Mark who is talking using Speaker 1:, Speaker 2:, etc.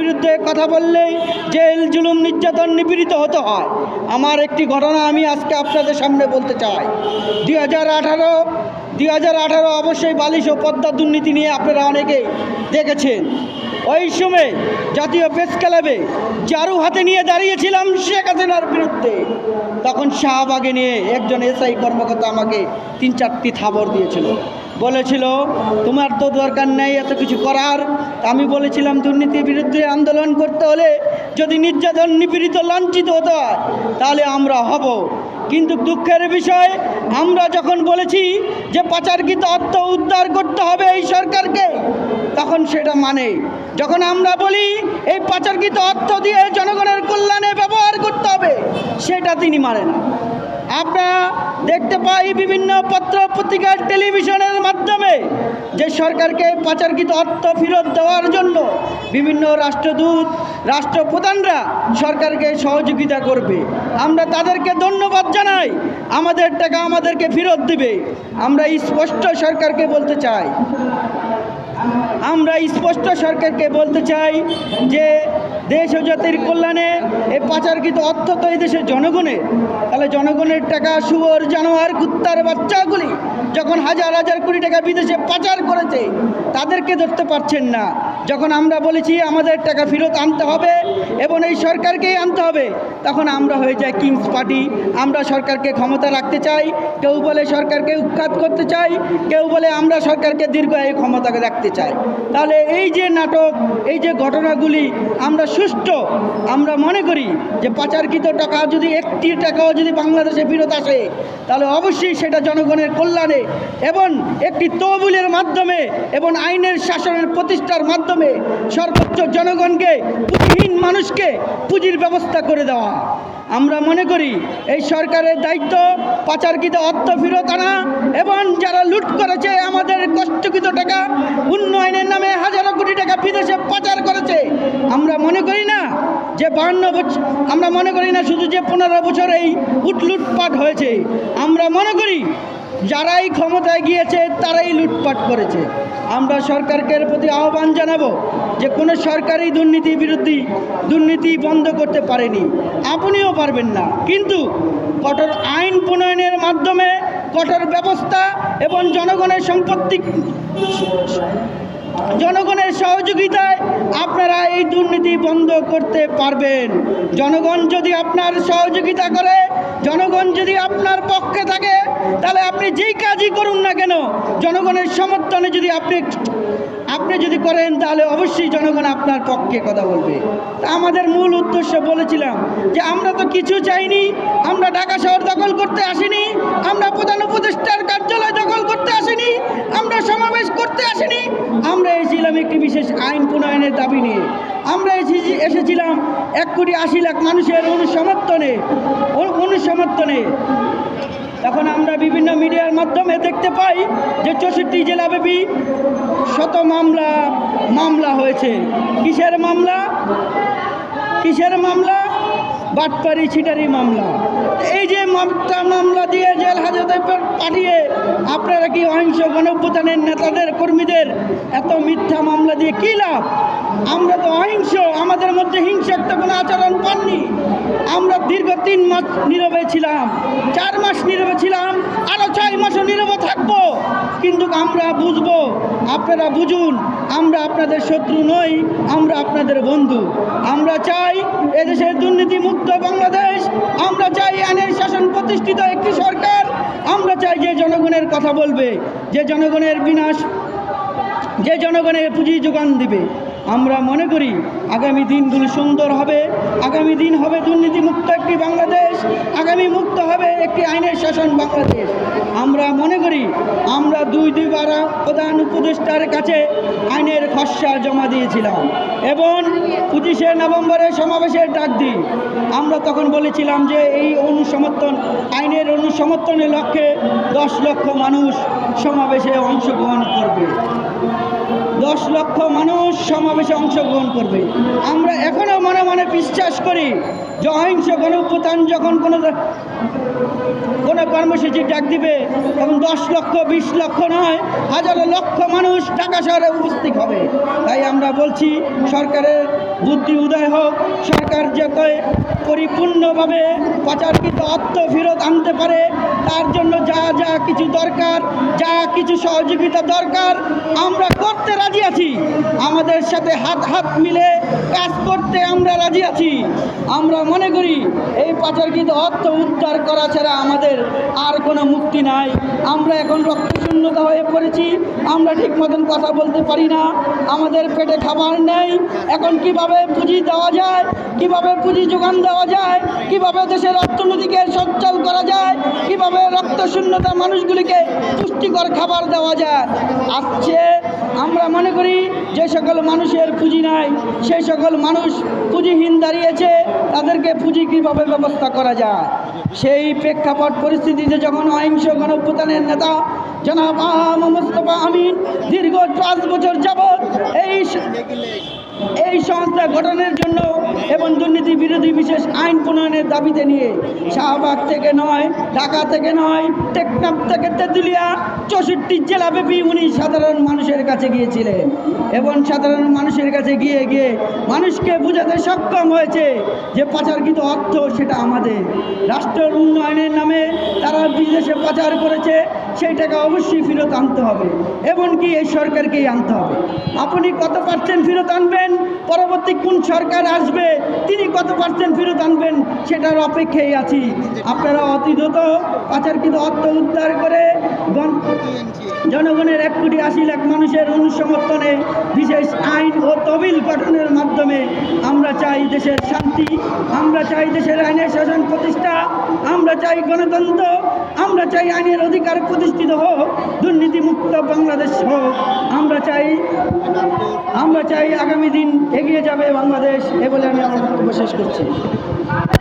Speaker 1: বিরুদ্ধে কথা বললেই জেল, জুলুম, নির্যাতন নিপীড়িত হতে হয়। আমার একটি ঘটনা আমি আজকে আপনাদের সামনে বলতে চাই। দুই হাজার আঠারো, দুই হাজার আঠারো অবশ্যই বালিশ ও পদ্মা দুর্নীতি নিয়ে আপনারা অনেকেই দেখেছেন। ওই সময় জাতীয় প্রেস ক্লাবে চারু হাতে নিয়ে দাঁড়িয়েছিলাম শেখ হাসিনার বিরুদ্ধে। তখন শাহবাগে নিয়ে একজন এসআই কর্মকর্তা আমাকে তিন চারটি থাবর দিয়েছিল। বলেছিল, তোমার তো দরকার নেই এত কিছু করার। আমি বলেছিলাম, দুর্নীতির বিরুদ্ধে আন্দোলন করতে হলে যদি নির্যাতন নিপীড়িত লাঞ্ছিত হতে হয় তাহলে আমরা হব। কিন্তু দুঃখের বিষয়, আমরা যখন বলেছি যে পাচারকৃত অর্থ উদ্ধার করতে হবে এই সরকারকে, তখন সেটা মানে যখন আমরা বলি এই পাচারকৃত অর্থ দিয়ে জনগণের কল্যাণে ব্যবহার করতে হবে, সেটা তিনি মানে না। আমরা দেখতে পাই বিভিন্ন পত্র পত্রিকার টেলিভিশনের মাধ্যমে যে সরকারকে পাচারকৃত অর্থ ফেরত দেওয়ার জন্য বিভিন্ন রাষ্ট্রদূত, রাষ্ট্রপ্রধানরা সরকারকে সহযোগিতা করবে। আমরা তাদেরকে ধন্যবাদ জানাই। আমাদের টাকা আমাদেরকে ফেরত দিবে। আমরা স্পষ্ট সরকারকে বলতে চাই। আমরা স্পষ্ট সরকারকে বলতে চাই যে দেশ ও জাতির কল্যাণে এই পাচারকৃত অর্থ তো এই দেশের জনগণের তাহলে জনগণের টাকা, শুয়োর, জানোয়ার, কুত্তার বাচ্চাগুলি যখন হাজার হাজার কোটি টাকা বিদেশে পাচার করেছে, তাদেরকে ধরতে পারছেন না। যখন আমরা বলেছি, আমাদের টাকা ফেরত আনতে হবে এবং এই সরকারকেই আনতে হবে। তখন আমরা হয়ে যাই কিংস পার্টি আমরা সরকারকে ক্ষমতা রাখতে চাই। কেউ বলে সরকারকে উৎখাত করতে চাই। কেউ বলে আমরা সরকারকে দীর্ঘায়ু ক্ষমতাকে রাখতে চাই। তাহলে এই যে নাটক, এই যে ঘটনাগুলি আমরা সুষ্ঠু, আমরা মনে করি যে পাচারকৃত টাকা যদি একটি টাকাও যদি বাংলাদেশে ফেরত আসে, তাহলে অবশ্যই সেটা জনগণের কল্যাণে এবং একটি তহবিলের মাধ্যমে এবং আইনের শাসনের প্রতিষ্ঠার মাধ্যমে সর্বোচ্চ জনগণকে পুঁজিহীন মানুষকে পুঁজির ব্যবস্থা করে দেওয়া। আমরা মনে করি এই সরকারের দায়িত্ব পাচারকৃত অর্থ ফেরত আনা এবং যারা লুট করেছে আমাদের কষ্টকৃত টাকা, উন্নয়নের নামে হাজারো কোটি টাকা বিদেশে পাচার করেছে। আমরা মনে করি না যে বাহান্ন বছর আমরা মনে করি না শুধু যে পনেরো বছর এই উট লুটপাট হয়েছে। আমরা মনে করি যারাই ক্ষমতায় গিয়েছে, তারাই লুটপাট করেছে। আমরা সরকারকে প্রতি আহ্বান জানাব যে কোনো সরকারি দুর্নীতি বিরোধী দুর্নীতি বন্ধ করতে পারেনি। আপনিও পারবেন না। কিন্তু কঠোর আইন প্রণয়নের মাধ্যমে কঠোর ব্যবস্থা এবং জনগণের সম্পত্তি জনগণের সহযোগিতায় আপনারা এই দুর্নীতি বন্ধ করতে পারবেন। জনগণ যদি আপনার সহযোগিতা করে, জনগণ যদি আপনার পক্ষে থাকে যেই কাজই করুন না কেন, জনগণের সমর্থনে যদি আপনি আপনি যদি করেন, তাহলে অবশ্যই জনগণ আপনার পক্ষে কথা বলবে। তা আমাদের মূল উদ্দেশ্য বলেছিলাম যে আমরা তো কিছু চাইনি, আমরা ঢাকা শহর দখল করতে আসিনি, আমরা প্রধান উপদেষ্টার কার্যালয় দখল করতে আসিনি, আমরা সমাবেশ করতে আসিনি, আমরা এসেছিলাম একটি বিশেষ আইন প্রণয়নের দাবি নিয়ে। আমরা এসেছি, এসেছিলাম এক কোটি আশি লাখ মানুষের অনুসমর্থনে অনুসমর্থনে। তখন আমরা বিভিন্ন মিডিয়ার মাধ্যমে দেখতে পাই যে চৌষট্টি জেলাব্যাপী শত মামলা মামলা হয়েছে। কিসের মামলা? কিসের মামলা? বাটপারি ছিটারি মামলা। এই যে মামলা মামলা দিয়ে জেল হাজতে পাঠিয়ে আপনারা কি অহিংস গণভ্যুত্থানের নেতাদের, কর্মীদের এত মিথ্যা মামলা দিয়ে কী লাভ? আমরা তো অহিংস, আমাদের মধ্যে হিংসাত্মক কোনো আচরণ পাননি আমরা দীর্ঘ তিন মাস নীরবে ছিলাম, চার মাস নীরবে ছিলাম আরও ছয় মাসও নীরবে থাকব। কিন্তু আমরা বুঝব, আপনারা বুঝুন, আমরা আপনাদের শত্রু নই, আমরা আপনাদের বন্ধু। আমরা চাই এদেশের দুর্নীতিমুক্ত বাংলাদেশ, আমরা চাই আইনের শাসন প্রতিষ্ঠিত একটি সরকার, আমরা চাই যে জনগণের কথা বলবে, যে জনগণের বিনাশ, যে জনগণের পুঁজি যোগান দিবে। আমরা মনে করি আগামী দিনগুলো সুন্দর হবে। আগামী দিন হবে দুর্নীতি মুক্ত একটি বাংলাদেশ। আগামী মুক্ত হবে একটি আইনের শাসন বাংলাদেশ। আমরা মনে করি আমরা দুই দুইবার প্রধান উপদেষ্টার কাছে আইনের খসড়া জমা দিয়েছিলাম এবং পঁচিশে নভেম্বরে সমাবেশের ডাক দিই। আমরা তখন বলেছিলাম যে এই অনুসমর্থন, আইনের অনুসমর্থনের লক্ষ্যে দশ লক্ষ মানুষ সমাবেশে অংশগ্রহণ করবে। দশ লক্ষ মানুষ সমাবেশে অংশগ্রহণ করবে। আমরা এখনও মনে মনে বিশ্বাস করি, যে অহিংস গণপ্রধান যখন কোনো কোনো কর্মসূচি ডাক দিবে, তখন দশ লক্ষ, বিশ লক্ষ নয়, হাজারো লক্ষ মানুষ ঢাকা শহরে উপস্থিত হবে। তাই আমরা বলছি, সরকারের বুদ্ধি উদয় হোক, সরকার যাতে পরিপূর্ণভাবে পাচারকৃত অর্থ ফেরত আনতে পারে, তার জন্য যা যা কিছু দরকার, যা কিছু সহযোগিতা দরকার, আমরা করতে রাজি আছি। আমাদের সাথে হাত হাত মিলে কাজ করতে আমরা রাজি আছি। আমরা মনে করি এই পাচারকৃত অর্থ উদ্ধার করা ছাড়া আমাদের আর কোনো মুক্তি নাই। আমরা এখন রক্তশূন্যতা হয়ে পড়েছি, আমরা ঠিক মতন কথা বলতে পারি না, আমাদের পেটে খাবার নেই, এখন কীভাবে পুঁজি দেওয়া যায়, কীভাবে পুঁজি যোগান দেওয়া যায়, কীভাবে দেশের অর্থনীতিকে সচ্ছল করা যায়, কীভাবে রক্তশূন্যতা মানুষগুলিকে পুষ্টিকর খাবার দেওয়া যায়। আসছে আমরা মনে করি যে সকল মানুষের পুঁজি নাই সেই সকল মানুষ পুঁজিহীন দাঁড়িয়েছে, তাদেরকে পুঁজি কীভাবে ব্যবস্থা করা যায়? সেই প্রেক্ষাপট পরিস্থিতিতে যখন অহিংস গণপ্রধানের নেতা জনাব আহম মোস্তফা আমিন দীর্ঘ পাঁচ বছর যাবৎ এই সংস্থা গঠনের জন্য এবং দুর্নীতি বিরোধী বিশেষ আইন প্রণয়নের দাবিতে নিয়ে শাহবাগ থেকে নয়, ঢাকা থেকে নয়, টেকনাফ থেকে তেঁতুলিয়া, চৌষট্টি জেলাব্যাপী উনি সাধারণ মানুষের কাছে গিয়েছিলেন। এবং সাধারণ মানুষের কাছে গিয়ে গিয়ে মানুষকে বোঝাতে সক্ষম হয়েছে যে পাচারকৃত অর্থ সেটা আমাদের। রাষ্ট্রের উন্নয়নের নামে তারা বিদেশে পাচার করেছে, সেই টাকা অবশ্যই ফেরত আনতে হবে। এমনকি এই সরকারকেই আনতে হবে? আপনি কত পার্সেন্ট ফেরত আনবেন? পরবর্তী কোন সরকার আসবে, তিনি কত পার্সেন্ট ফেরত আনবেন, সেটার অপেক্ষায় আছি। আপনারা অতি দ্রুত পাচারকৃত অর্থ উদ্ধার করে জনগণের এক কোটি আশি লাখ মানুষের অনুসমর্থনে বিশেষ আইন ও তবিল গঠনের মাধ্যমে আমরা চাই দেশের শান্তি, আমরা চাই দেশের আইনের শাসন প্রতিষ্ঠা আমরা চাই গণতন্ত্র, আমরা চাই আইনের অধিকার প্রতিষ্ঠিত হোক, দুর্নীতিমুক্ত বাংলাদেশ হোক। আমরা চাই আমরা চাই আগামী দিন এগিয়ে যাবে বাংলাদেশ, এ বলে আমি আমার শেষ করছি।